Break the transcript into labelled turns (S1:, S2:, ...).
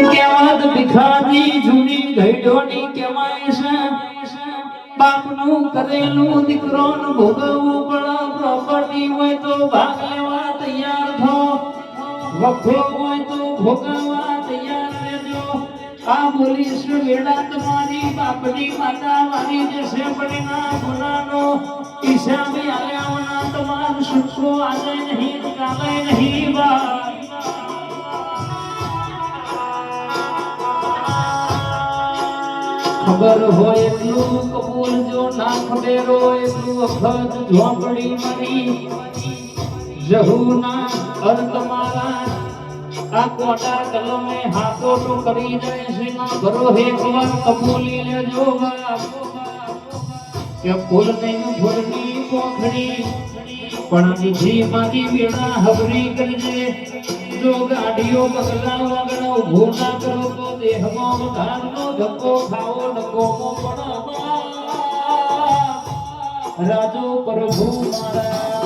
S1: કહેવત ભિખારી જૂની ઘઈડોની કેવાય છે. બાપનું કરેલું દીકરોનું ભોગવવું પડે પ્રોપર્ટી હોય તો ભાગ લેવા તૈયાર થો. વખો હોય તો ભોગવવા તૈયાર રહેજો. આ બોલીશ વેડા તમારી બાપની માતા મારી જશે પડીના ગુનાનો ઈશાબી આલ્યા તમારું સુખો આજે ખબર હોય એટલું કપૂર જો ના ખબેરો એટલું વખત ઝોંપડી મરી. જહુના અર્થ મારા આ કોટા કલમે હાથો તો કરી દે છે ભરો હે કવાર કપૂલી લેજો કે ફૂલ નહીં ફૂલની કોખડી પણ બીજી મારી વેળા હબરી કરજે જો ગાડીઓ બગલા વગર ઊભો ના કરો દેહમાં ધાનનો ધક્કો ખાવો નકો પણ રાજુ પ્રભુ મારા.